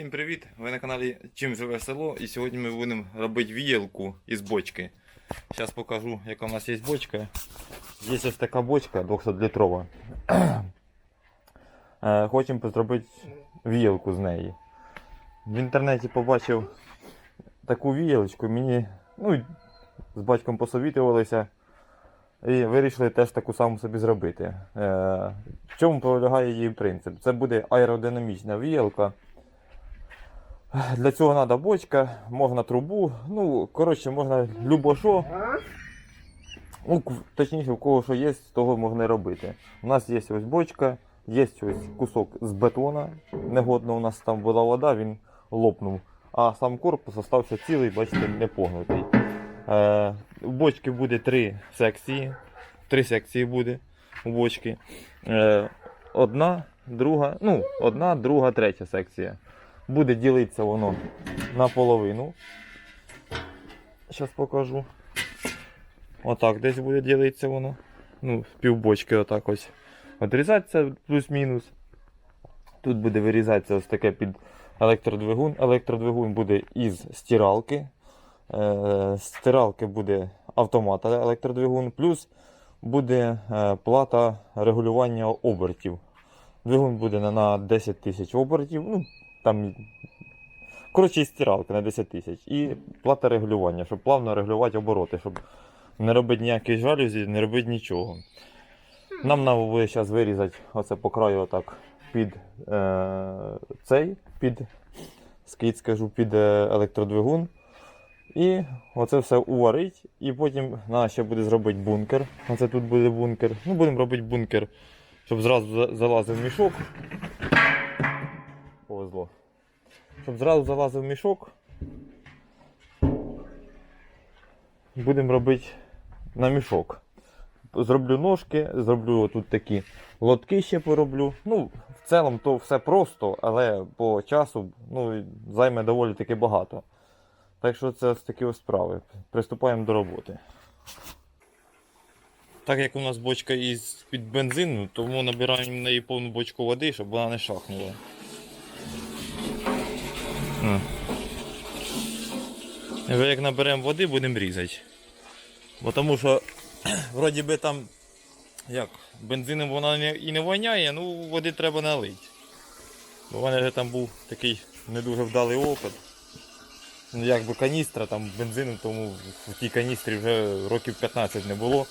Всім привіт! Ви на каналі Чим живе село і сьогодні ми будемо робити віялку із бочки. Зараз покажу, яка у нас є бочка. Є ось така бочка 200-літрова. Е, Хочемо зробити віялку з неї. В інтернеті побачив таку віялочку, мені ну, з батьком посовітувалися і вирішили теж таку саму собі зробити. Е, В чому полягає її принцип? Це буде аеродинамічна віялка. Для цього треба бочка, можна трубу, ну, коротше, можна любо що. Ну, точніше, у кого що є, того можна робити. У нас є ось бочка, є ось кусок з бетона. Негодно у нас там була вода, він лопнув. А сам корпус залишився цілий, бачите, не погнутий. Е, у бочки буде три секції. Три секції буде у бочки. Е, одна, друга, ну, одна, друга, третя секція. Буде ділитися воно наполовину. Зараз покажу. Отак десь буде ділитися воно. Ну, півбочки отак ось. Одрізатися плюс-мінус. Тут буде вирізатися ось таке під електродвигун. Електродвигун буде із стиралки. Е, з стиралки буде автомат електродвигун, плюс буде е, плата регулювання обертів. Двигун буде на 10 тисяч обертів. Ну, там, коротше, і стиралка на 10 тисяч. І плата регулювання, щоб плавно регулювати обороти, щоб не робити ніяких жалюзі, не робити нічого. Нам треба буде зараз вирізати оце по краю отак під е, цей, під, скільки скажу, під е, електродвигун. І оце все уварить, і потім треба ще буде зробити бункер. Оце тут буде бункер. Ну, будемо робити бункер, щоб зразу залазив мішок. Повезло. Щоб зразу залазив мішок. Будемо робити на мішок. Зроблю ножки, зроблю тут такі лотки ще пороблю. Ну, в цілому то все просто, але по часу ну, займе доволі таки багато. Так що це ось такі ось справи. Приступаємо до роботи. Так як у нас бочка із під бензину, тому набираємо в неї повну бочку води, щоб вона не шахнула. Вже Як наберемо води, будемо різати. Бо тому що вроді би там як, бензином вона і не воняє, ну води треба налити. Бо в мене вже там був такий не дуже вдалий опит. Ну, якби каністра там бензину, тому в тій каністрі вже років 15 не було.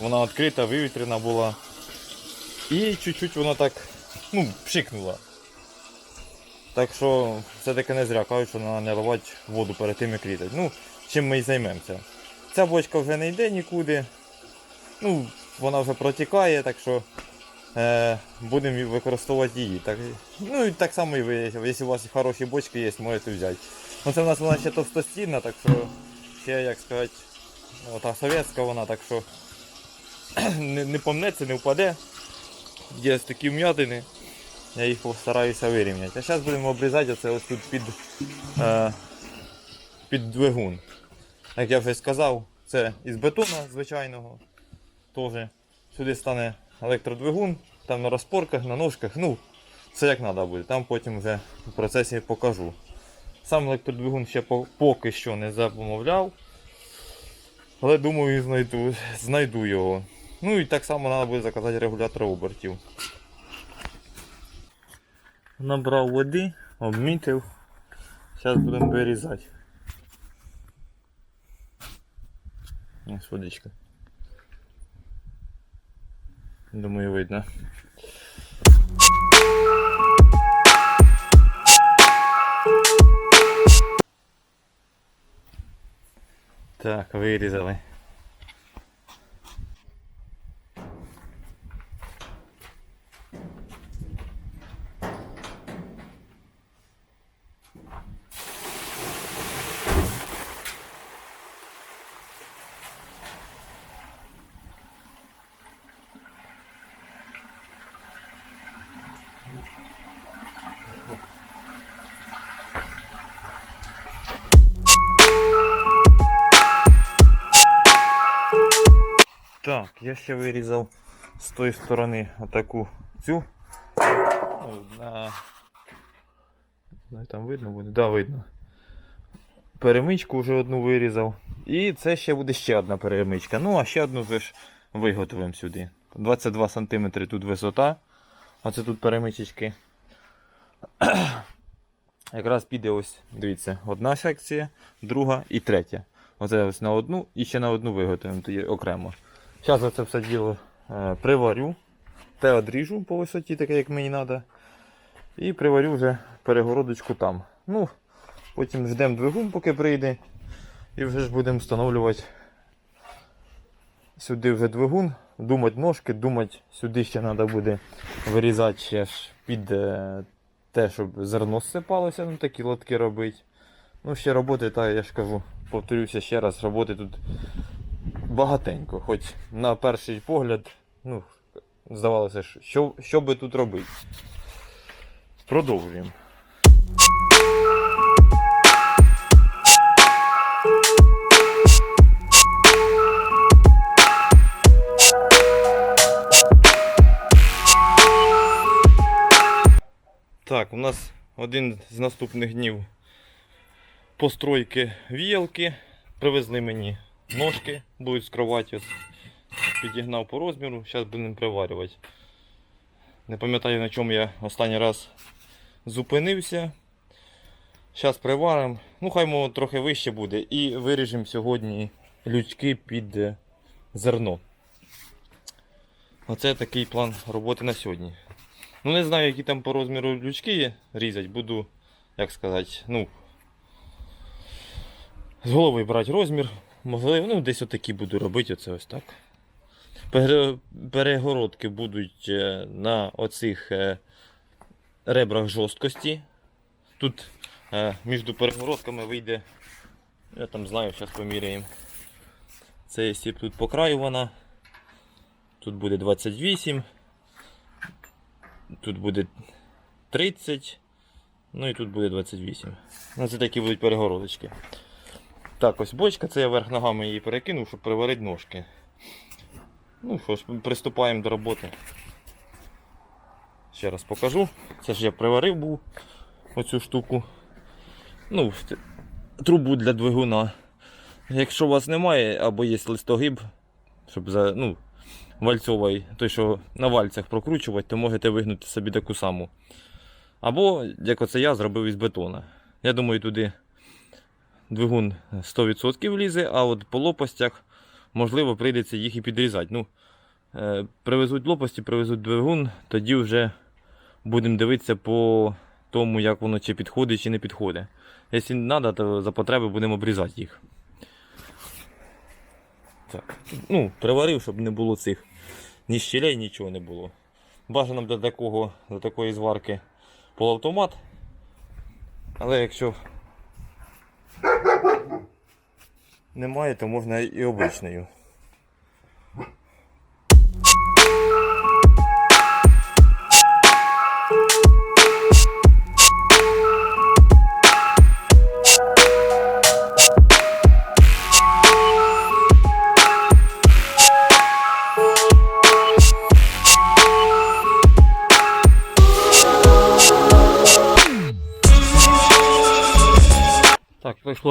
Вона відкрита, вивітрена була. І чуть-чуть вона так ну, пшикнула. Так що все-таки не зря кажуть, що треба наливати воду перед тим, як різати. Ну, чим ми і займемося. Ця бочка вже не йде нікуди. Ну, вона вже протікає, так що е, будемо використовувати її. Так, ну і так само і ви, якщо у вас хороші бочки є, можете взяти. Ну це в нас вона ще товстостінна, так що ще, як сказати, ота совєтська вона, так що не, не помнеться, не впаде. Є такі вм'ятини. Я їх постараюся вирівняти. А зараз будемо обрізати оце ось тут під, е, під двигун. Як я вже сказав, це із бетона звичайного. Теж сюди стане електродвигун, там на розпорках, на ножках. Ну, це як треба буде. Там потім вже в процесі покажу. Сам електродвигун ще поки що не замовляв. Але думаю, знайду, знайду його. Ну і так само треба буде заказати регулятор обертів. Набрав води, обмітив. Зараз будемо вирізати. Ось водичка. Думаю, видно. Так, вирізали. Так, я ще вирізав з тої сторони отаку цю. Ну, на знаю, там видно буде. Да, видно. Перемичку вже одну вирізав. І це ще буде ще одна перемичка. Ну, а ще одну вже ж виготовимо сюди. 22 см тут висота. А це тут перемичечки. Якраз піде ось, дивіться, одна секція, друга і третя. Оце ось на одну і ще на одну виготовимо тоді окремо. Зараз я це все діло е, приварю. Те одріжу по висоті, таке як мені треба. І приварю вже перегородочку там. Ну, потім ждемо двигун, поки прийде. І вже ж будемо встановлювати сюди вже двигун, думати ножки, думати, сюди ще треба буде вирізати ще ж під е, те, щоб зерно зсипалося, ну такі лотки робити. Ну, ще роботи, та я ж кажу, повторюся ще раз, роботи тут багатенько. Хоч на перший погляд, ну, здавалося, що, що, би тут робити. Продовжуємо. Так, у нас один з наступних днів постройки віялки. Привезли мені ножки, будуть з кроваті. Підігнав по розміру, зараз будемо приварювати. Не пам'ятаю на чому я останній раз зупинився. Зараз приваримо. Ну, хай мов трохи вище буде. І виріжемо сьогодні лючки під е, зерно. Оце такий план роботи на сьогодні. Ну не знаю, які там по розміру лючки різати, буду, як сказати, ну. З голови брати розмір. Можливо, ну десь отакі буду робити, оце ось так. Перегородки будуть е, на оцих е, ребрах жорсткості. Тут е, між перегородками вийде, я там знаю, зараз поміряємо. Це якщо тут по краю вона. Тут буде 28. Тут буде 30. Ну і тут буде 28. Ну, це такі будуть перегородочки. Так, ось бочка, це я верх ногами її перекинув, щоб приварити ножки. Ну що ж, приступаємо до роботи. Ще раз покажу. Це ж я приварив був оцю штуку. Ну, трубу для двигуна. Якщо у вас немає, або є листогиб, щоб за, ну, вальцовий, той, що на вальцях прокручувати, то можете вигнути собі таку саму. Або, як оце я, зробив із бетона. Я думаю, туди двигун 100% влізе, а от по лопастях, можливо, прийдеться їх і підрізати. Ну, е, привезуть лопасті, привезуть двигун, тоді вже будемо дивитися по тому, як воно чи підходить, чи не підходить. Якщо треба, то за потреби будемо обрізати їх. Так. Ну, приварив, щоб не було цих ні щелей, нічого не було. Бажано для такого, для такої зварки полуавтомат. Але якщо немає, то можна і обичною.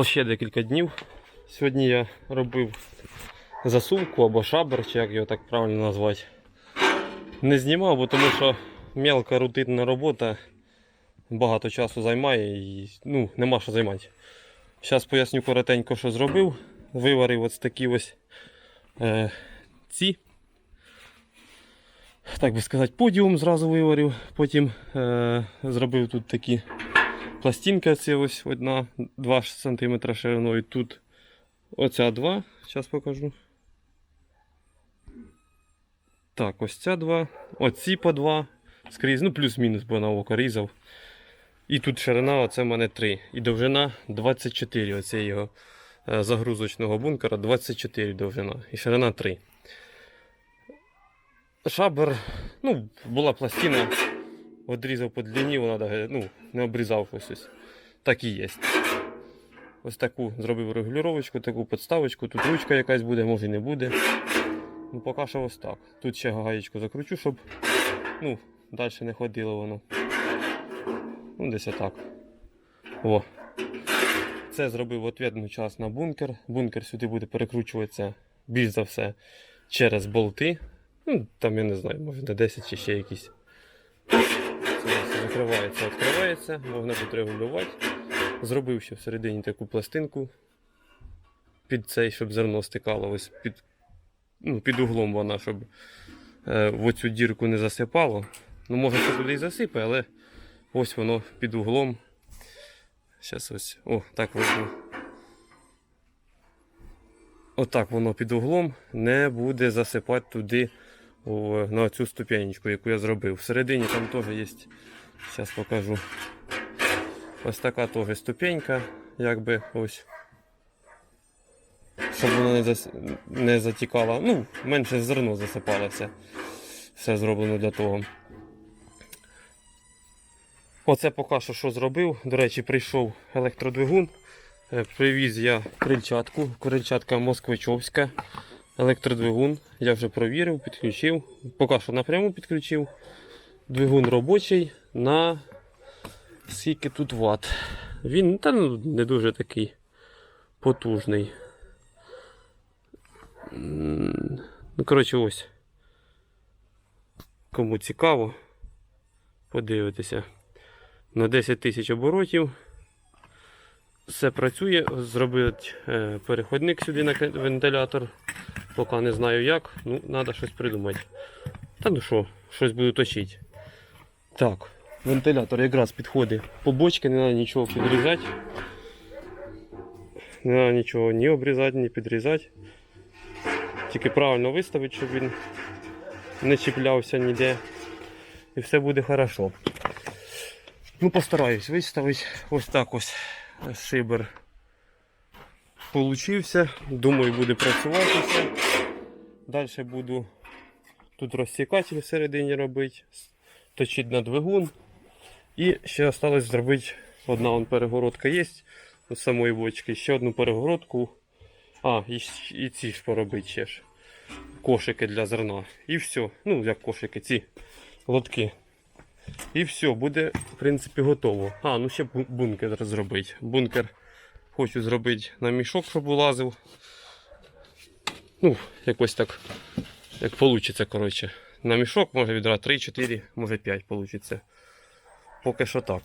Ще декілька днів. Сьогодні я робив засувку або шабер, чи як його так правильно назвати. Не знімав, бо тому що мелка рутинна робота багато часу займає і ну, нема що займати. Зараз поясню коротенько, що зробив. Виварив ось такі ось е, ці. Так би сказати, подіум зразу виварив. Потім е, зробив тут такі пластинка це ось одна 2 см шириною. Тут оця 2, зараз покажу. Так, ось ця 2, оці по 2 скрізь, ну плюс-мінус, бо на око різав. І тут ширина, оце в мене 3. І довжина 24. Оце його е, загрузочного бункера 24 довжина. І ширина 3. Шабер, ну, була пластина, Одрізав по длині, вона ну, не обрізав ось ось. Так і є. Ось таку зробив регулювачку, таку підставочку. Тут ручка якась буде, може і не буде. Ну, поки що ось так. Тут ще гаєчку закручу, щоб ну, далі не ходило воно. Ну, десь отак. О. Це зробив відповідну час на бункер. Бункер сюди буде перекручуватися більш за все через болти. Ну, там я не знаю, може на 10 чи ще якісь. Все закривається, відкривається, можна тут регулювати. Зробив ще всередині таку пластинку під цей, щоб зерно стикало. Ось під, ну, під углом вона, щоб е, в оцю дірку не засипало. Ну, може, це туди і засипе, але ось воно під углом. Зараз ось. О, так видно. Отак воно під углом не буде засипати туди на цю ступенечку, яку я зробив. Всередині там теж є. Зараз покажу. Ось така теж ступенька, якби ось. Щоб воно не, зас... не затікало. Ну, менше зерно засипалося. Все зроблено для того. Оце поки що що зробив. До речі, прийшов електродвигун. Е, Привіз я крильчатку. Крильчатка москвичовська. Електродвигун. Я вже провірив, підключив. Поки що напряму підключив. Двигун робочий на скільки тут ват. Він та, ну, не дуже такий потужний. Ну, коротше, ось. Кому цікаво, подивитися. На 10 тисяч оборотів. Все працює. Зробити е, переходник сюди на вентилятор. Поки не знаю як. Ну, треба щось придумати. Та ну що, щось буду точити. Так, вентилятор якраз підходить по бочці, не треба нічого підрізати. Не треба нічого ні обрізати, ні підрізати. Тільки правильно виставити, щоб він не чіплявся ніде. І все буде хорошо. Ну, постараюсь виставити. Ось так ось шибер получився. Думаю, буде працювати все. Далі буду тут розсікатель всередині робити, точити на двигун. І ще осталось зробити одна вон перегородка є з самої бочки. Ще одну перегородку. А, і, і ці ж поробити ще ж. Кошики для зерна. І все. Ну, як кошики, ці лотки. І все, буде, в принципі, готово. А, ну ще бункер зробити. Бункер хочу зробити на мішок, щоб улазив. Ну, якось так, як вийде, коротше. На мішок може відра 3, 4, може 5 вийде. Поки що так.